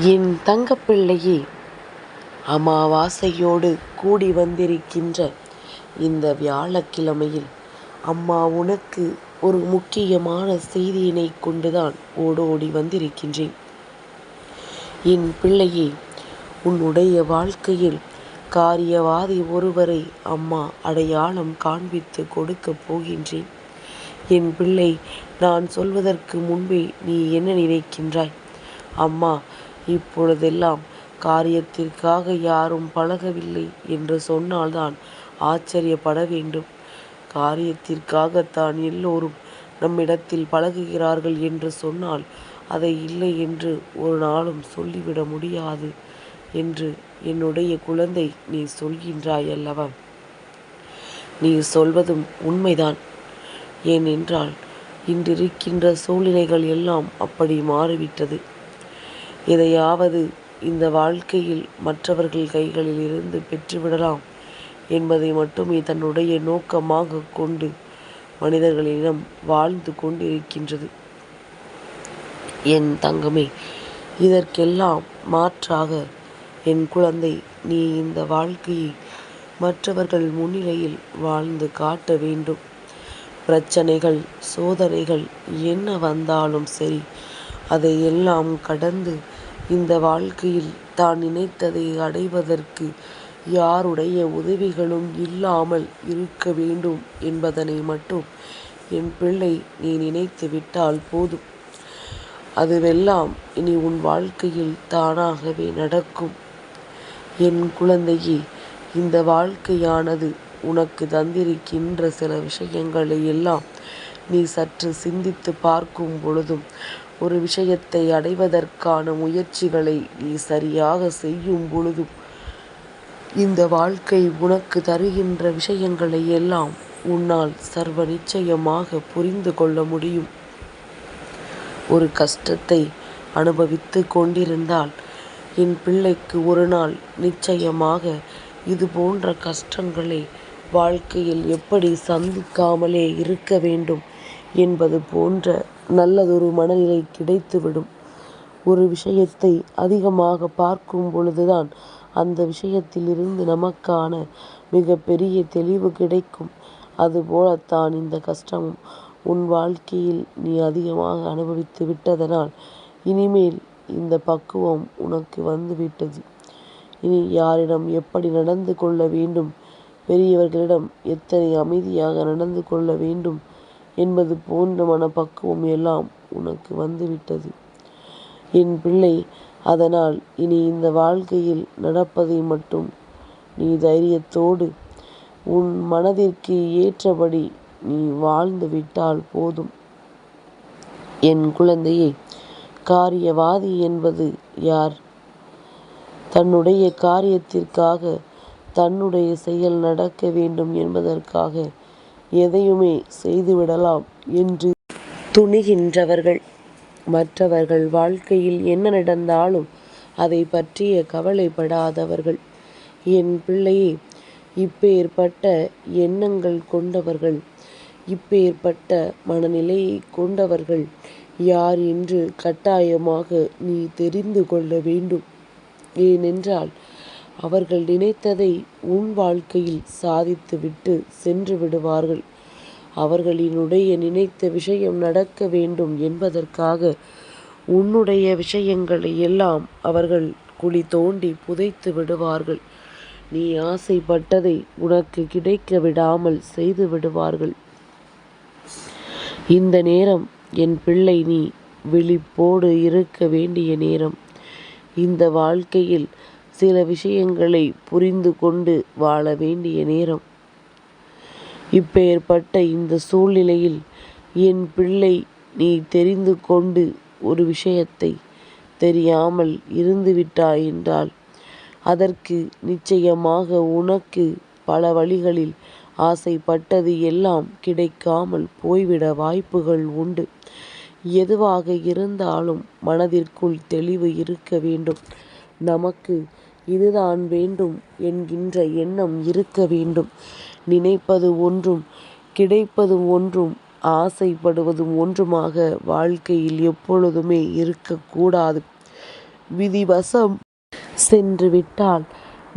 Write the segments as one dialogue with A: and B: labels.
A: என் தங்கப்பிள்ளையே அமாவாசையோடு கூடி வந்திருக்கின்ற இந்த வியாழக்கிழமையில் அம்மா உனக்கு ஒரு முக்கியமான செய்தியினை கொண்டுதான் ஓடோடி வந்திருக்கின்றேன். என் பிள்ளையே உன்னுடைய வாழ்க்கையில் காரியவாதி ஒருவரை அம்மா அடையாளம் காண்பித்து கொடுக்கப் போகின்றேன். என் பிள்ளை நான் சொல்வதற்கு முன்பே நீ என்ன நினைக்கின்றாய்? அம்மா இப்பொழுதெல்லாம் காரியத்திற்காக யாரும் பழகவில்லை என்று சொன்னால்தான் ஆச்சரியப்பட வேண்டும். காரியத்திற்காகத்தான் எல்லோரும் நம்மிடத்தில் பழகுகிறார்கள் என்று சொன்னால் அதை இல்லை என்று ஒரு நாளும் சொல்லிவிட முடியாது என்று என்னுடைய குழந்தை நீ சொல்கின்றாய் அல்லவா நீ சொல்வதும் உண்மைதான். ஏனென்றால் இன்றிருக்கின்ற சூழ்நிலைகள் எல்லாம் அப்படி மாறிவிட்டது. எதையாவது இந்த வாழ்க்கையில் மற்றவர்கள் கைகளில் இருந்து பெற்றுவிடலாம் என்பதை மட்டுமே தன்னுடைய நோக்கமாக கொண்டு மனிதர்களிடம் வாழ்ந்து கொண்டிருக்கின்றது. என் தங்கமே இதற்கெல்லாம் மாற்றாக என் குழந்தை நீ இந்த வாழ்க்கையை மற்றவர்கள் முன்னிலையில் வாழ்ந்து காட்ட வேண்டும். பிரச்சனைகள் சோதனைகள் என்ன வந்தாலும் சரி அதை எல்லாம் கடந்து இந்த வாழ்க்கையில் தான் நினைத்ததை அடைவதற்கு யாருடைய உதவிகளும் இல்லாமல் இருக்க வேண்டும் என்பதனை மட்டும் என் பிள்ளை நீ நினைத்து விட்டால் போதும். அதுவெல்லாம் இனி உன் வாழ்க்கையில் தானாகவே நடக்கும். என் குழந்தையே இந்த வாழ்க்கையானது உனக்கு தந்திருக்கின்ற சில விஷயங்களை எல்லாம் நீ சற்று சிந்தித்து பார்க்கும் பொழுதும் ஒரு விஷயத்தை அடைவதற்கான முயற்சிகளை நீ சரியாக செய்யும் பொழுதும் இந்த வாழ்க்கை உனக்கு தருகின்ற விஷயங்களை எல்லாம் உன்னால் சர்வ நிச்சயமாக புரிந்து கொள்ள முடியும். ஒரு கஷ்டத்தை அனுபவித்து கொண்டிருந்தால் என் பிள்ளைக்கு ஒரு நாள் நிச்சயமாக இது போன்ற கஷ்டங்களை வாழ்க்கையில் எப்படி சந்திக்காமலே இருக்க வேண்டும் என்பது போன்ற நல்லதொரு மனநிலை கிடைத்துவிடும். ஒரு விஷயத்தை அதிகமாக பார்க்கும் பொழுதுதான் அந்த விஷயத்திலிருந்து நமக்கான மிகப்பெரிய தெளிவு கிடைக்கும். அதுபோலத்தான் இந்த கஷ்டமும் உன் வாழ்க்கையில் நீ அதிகமாக அனுபவித்து விட்டதனால் இனிமேல் இந்த பக்குவம் உனக்கு வந்துவிட்டது இனி யாரிடம் எப்படி நடந்து கொள்ள வேண்டும்? பெரியவர்களிடம் எத்தனை அமைதியாக நடந்து கொள்ள வேண்டும்? என்பது போன்ற மனப்பக்குவம் எல்லாம் உனக்கு வந்துவிட்டது. என் பிள்ளை அதனால் இனி இந்த வாழ்க்கையில் நடப்பதை மட்டும் நீ தைரியத்தோடு உன் மனதிற்கு ஏற்றபடி நீ வாழ்ந்து விட்டால் போதும். என் குழந்தையே காரியவாதி என்பது யார்? தன்னுடைய காரியத்திற்காக தன்னுடைய செயல் நடக்க வேண்டும் என்பதற்காக எதையுமே செய்துவிடலாம் என்று துணிகின்றவர்கள். மற்றவர்கள் வாழ்க்கையில் என்ன நடந்தாலும் அதை பற்றிய கவலைப்படாதவர்கள். என் பிள்ளையே இப்பேற்பட்ட எண்ணங்கள் கொண்டவர்கள் இப்பேற்பட்ட மனநிலையை கொண்டவர்கள் யார் என்று கட்டாயமாக நீ தெரிந்து கொள்ள வேண்டும். ஏனென்றால் அவர்கள் நினைத்ததை உன் வாழ்க்கையில் சாதித்துவிட்டு சென்று விடுவார்கள். அவர்களினுடைய நினைத்த விஷயம் நடக்க வேண்டும் என்பதற்காக உன்னுடைய விஷயங்களை எல்லாம் அவர்கள் குழி தோண்டி புதைத்து விடுவார்கள். நீ ஆசைப்பட்டதை உனக்கு கிடைக்க விடாமல் செய்து விடுவார்கள். இந்த நேரம் என் பிள்ளை நீ விழிப்போடு இருக்க வேண்டிய நேரம். இந்த வாழ்க்கையில் சில விஷயங்களை புரிந்து கொண்டு வாழ வேண்டிய நேரம். இப்பெயர்பட்ட இந்த சூழ்நிலையில் என் பிள்ளை நீ தெரிந்து கொண்டு ஒரு விஷயத்தை தெரியாமல் இருந்துவிட்டாய் என்றால் அதற்கு நிச்சயமாக உனக்கு பல வழிகளில் ஆசைப்பட்டது எல்லாம் கிடைக்காமல் போய்விட வாய்ப்புகள் உண்டு. எதுவாக இருந்தாலும் மனதிற்குள் தெளிவு இருக்க வேண்டும். நமக்கு இதுதான் வேண்டும் என்கின்ற எண்ணம் இருக்க வேண்டும் நினைப்பது ஒன்றும் கிடைப்பதும் ஒன்றும் ஆசைப்படுவதும் ஒன்றுமாக வாழ்க்கையில் எப்பொழுதுமே இருக்கக்கூடாது விதிவசம் சென்று விட்டால்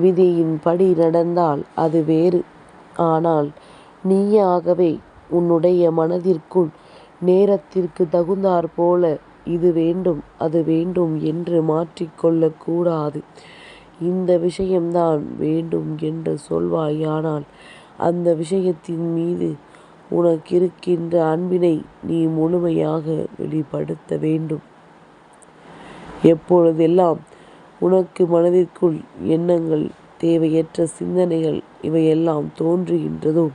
A: விதியின் படி நடந்தால் அது வேறு. ஆனால் நீயாகவே உன்னுடைய மனதிற்குள் நேரத்திற்கு தகுந்தாற்போல இது வேண்டும் அது வேண்டும் என்று மாற்றிக்கொள்ளக்கூடாது கூடாது. இந்த விஷயம்தான் வேண்டும் என்று சொல்வாயானால் அந்த விஷயத்தின் மீது உனக்கிருக்கின்ற அன்பினை நீ முழுமையாக வெளிப்படுத்த வேண்டும். எப்பொழுதெல்லாம் உனக்கு மனதிற்குள் எண்ணங்கள் தேவையற்ற சிந்தனைகள் இவையெல்லாம் தோன்றுகின்றதோ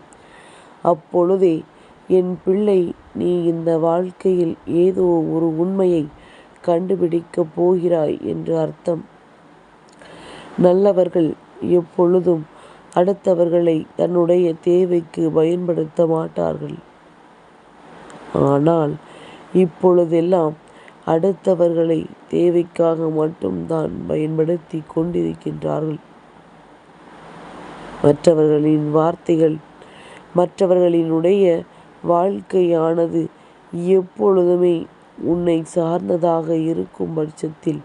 A: அப்பொழுதே என் பிள்ளை நீ இந்த வாழ்க்கையில் ஏதோ ஒரு உண்மையை கண்டுபிடிக்கப் போகிறாய் என்று அர்த்தம். நல்லவர்கள் எப்பொழுதும் அடுத்தவர்களை தன்னுடைய தேவைக்கு பயன்படுத்த மாட்டார்கள். ஆனால் இப்பொழுதெல்லாம் அடுத்தவர்களை தேவைக்காக மட்டும்தான் பயன்படுத்தி கொண்டிருக்கின்றார்கள். மற்றவர்களின் வார்த்தைகள் மற்றவர்களினுடைய வாழ்க்கையானது எப்பொழுதுமே உன்னை சார்ந்ததாக இருக்கும் பட்சத்தில்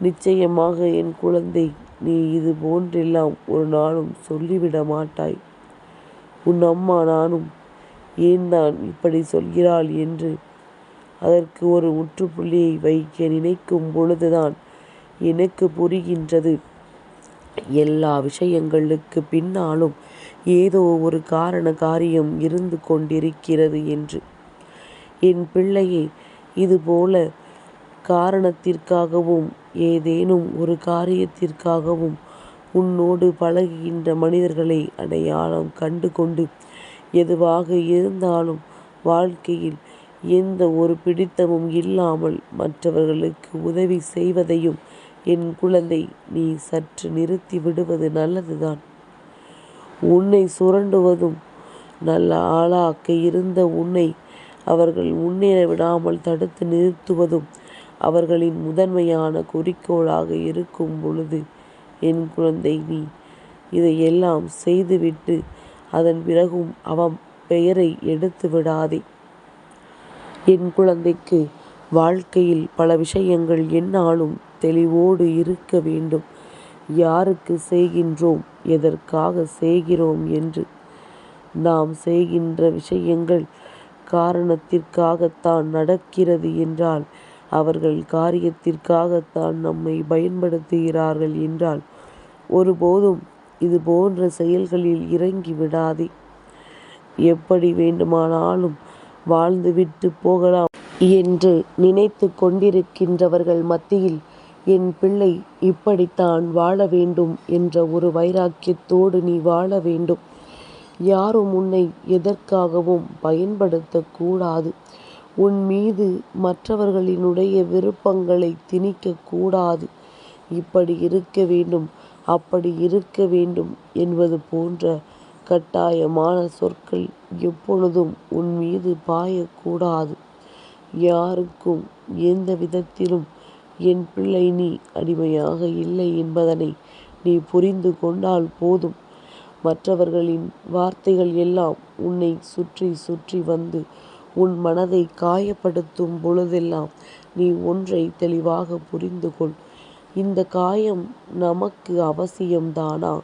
A: நிச்சயமாக என் குழந்தை நீ இது போன்றெல்லாம் ஒரு நாளும் சொல்லிவிட மாட்டாய். உன் அம்மா நானும் ஏன் தான் இப்படி சொல்கிறாள் என்று அதற்கு ஒரு முற்றுப்புள்ளியை வைக்க நினைக்கும் பொழுதுதான் எனக்கு புரிகின்றது எல்லா விஷயங்களுக்கு பின்னாலும் ஏதோ ஒரு காரண காரியம் இருந்து கொண்டிருக்கிறது என்று. என் பிள்ளையை இதுபோல காரணத்திற்காகவும் ஏதேனும் ஒரு காரியத்திற்காகவும் உன்னோடு பழகுகின்ற மனிதர்களை அடையாளம் கண்டு கொண்டு எதுவாக இருந்தாலும் வாழ்க்கையில் எந்த ஒரு பிடித்தமும் இல்லாமல் மற்றவர்களுக்கு உதவி செய்வதையும் என் குழந்தை நீ சற்று நிறுத்தி விடுவது நல்லதுதான். உன்னை சுரண்டுவதும் நல்ல ஆளாக்க இருந்த உன்னை அவர்கள் முன்னேற விடாமல் தடுத்து நிறுத்துவதும் அவர்களின் முதன்மையான குறிக்கோளாக இருக்கும் பொழுது என் குழந்தை நீ இதையெல்லாம் செய்துவிட்டு அதன் பிறகும் அவன் பெயரை எடுத்து விடாதே. என் குழந்தைக்கு வாழ்க்கையில் பல விஷயங்கள் என்னாலும் தெளிவோடு இருக்க வேண்டும். யாருக்கு செய்கின்றோம் எதற்காக செய்கிறோம் என்று. நாம் செய்கின்ற விஷயங்கள் காரணத்திற்காகத்தான் நடக்கிறது என்றால் அவர்கள் காரியத்திற்காகத்தான் நம்மை பயன்படுத்துகிறார்கள் என்றால் ஒருபோதும் இது போன்ற செயல்களில் இறங்கி விடாதே. எப்படி வேண்டுமானாலும் வாழ்ந்துவிட்டு போகலாம் என்று நினைத்து கொண்டிருக்கின்றவர்கள் மத்தியில் என் பிள்ளை இப்படித்தான் வாழ வேண்டும் என்ற ஒரு வைராக்கியத்தோடு நீ வாழ வேண்டும். யாரும் உன்னை எதற்காகவும் பயன்படுத்தக்கூடாது உன் மீது மற்றவர்களினுடைய விருப்பங்களை திணிக்க கூடாது. இப்படி இருக்க வேண்டும் அப்படி இருக்க வேண்டும் என்பது போன்ற கட்டாயமான சொற்கள் எப்பொழுதும் உன் மீது பாயக்கூடாது. யாருக்கும் எந்த விதத்திலும் என் பிள்ளை நீ அடிமையாக இல்லை என்பதனை நீ புரிந்து கொண்டால் போதும். மற்றவர்களின் வார்த்தைகள் எல்லாம் உன்னை சுற்றி சுற்றி வந்து உன் மனதை காயப்படுத்தும் பொழுதெல்லாம் நீ ஒன்றை தெளிவாக புரிந்து கொள். இந்த காயம் நமக்கு அவசியம்தானா?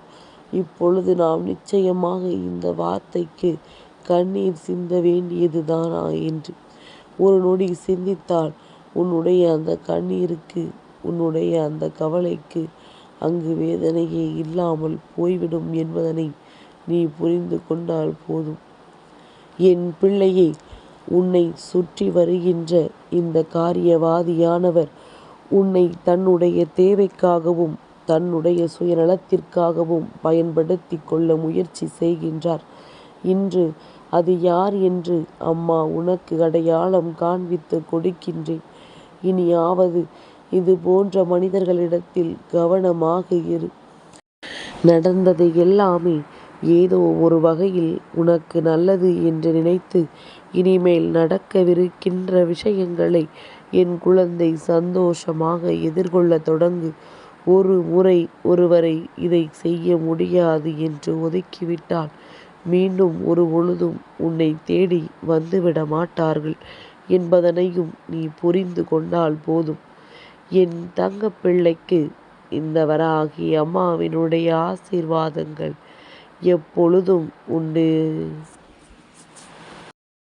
A: இப்பொழுது நாம் நிச்சயமாக இந்த வார்த்தைக்கு கண்ணீர் சிந்த வேண்டியதுதானா என்று ஒரு நொடி சிந்தித்தால் உன்னுடைய அந்த கண்ணீருக்கு உன்னுடைய அந்த கவலைக்கு அங்கு வேதனையே இல்லாமல் போய்விடும் என்பதனை நீ புரிந்து கொண்டால் போதும். என் பிள்ளையை உன்னை சுற்றி வருகின்ற இந்த காரியவாதியானவர் உன்னை தன்னுடைய தேவைக்காகவும் தன்னுடைய சுயநலத்திற்காகவும் பயன்படுத்தி கொள்ள முயற்சி செய்கின்றார். இன்று அது யார் என்று அம்மா உனக்கு அடையாளம் காண்பித்துக் கொடுக்கின்றேன். இனியாவது இது போன்ற மனிதர்களிடத்தில் கவனமாக இரு. நடந்தது எல்லாமே ஏதோ ஒரு வகையில் உனக்கு நல்லது என்று நினைத்து இனிமேல் நடக்கவிருக்கின்ற விஷயங்களை என் குழந்தை சந்தோஷமாக எதிர்கொள்ள தொடங்கு. ஒரு முறை ஒருவரை இதை செய்ய முடியாது என்று ஒதுக்கிவிட்டால் மீண்டும் ஒரு பொழுதும் உன்னை தேடி வந்துவிட மாட்டார்கள் என்பதனையும் நீ புரிந்து கொண்டால் போதும். என் தங்கப்பிள்ளைக்கு இந்த வராகி அம்மாவினுடைய ஆசீர்வாதங்கள் எப்பொழுதும் உண்டு.